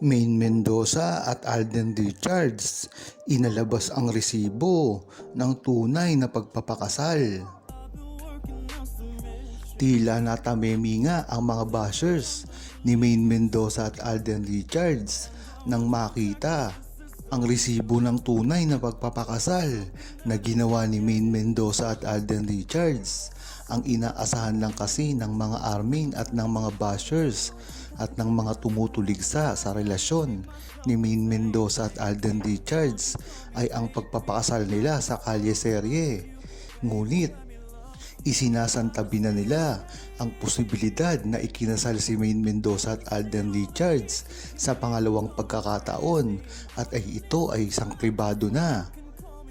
Main Mendoza at Alden Richards inalabas ang resibo ng tunay na pagpapakasal. Tila natamemi nga ang mga bashers ni Main Mendoza at Alden Richards nang makita ang resibo ng tunay na pagpapakasal na ginawa ni Main Mendoza at Alden Richards. Ang inaasahan lang kasi ng mga armin at ng mga bashers at ng mga tumutuligsa sa relasyon ni Main Mendoza at Alden Richards ay ang pagpapakasal nila sa kalye serye. Ngunit isinasantabi na nila ang posibilidad na ikinasal si Main Mendoza at Alden Richards sa pangalawang pagkakataon at ay ito ay isang pribado na.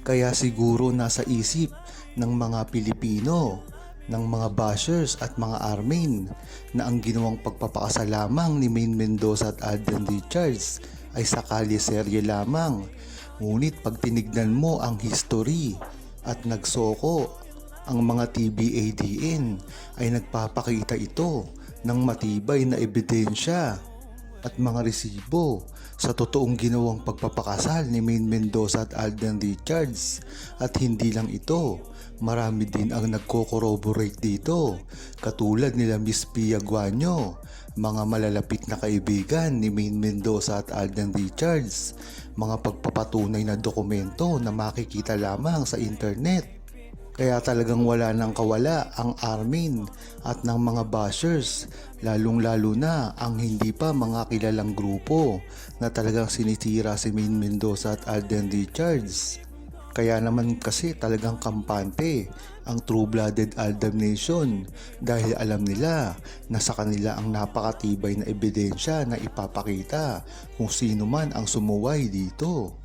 Kaya siguro nasa isip ng mga Pilipino, ng mga bashers at mga armin na ang ginawang pagpapakasal lamang ni Main Mendoza at Alden Richards ay sakali serye lamang. Ngunit pag tinignan mo ang history at nagsoko ang mga TBADN ay nagpapakita ito ng matibay na ebidensya at mga resibo sa totoong ginawang pagpapakasal ni Main Mendoza at Alden Richards. At hindi lang ito marami din ang nagko-corroborate dito. Katulad nila Miss Pia Guanyo mga malalapit na kaibigan ni Main Mendoza at Alden Richards mga pagpapatunay na dokumento na makikita lamang sa internet kaya talagang wala nang kawala ang Armin at ng mga bashers, lalong lalo na ang hindi pa mga kilalang grupo na talagang sinitira si Main Mendoza at Alden Richards. Kaya naman kasi talagang kampante ang true-blooded Aldam Nation dahil alam nila na sa kanila ang napakatibay na ebidensya na ipapakita kung sino man ang sumuway dito.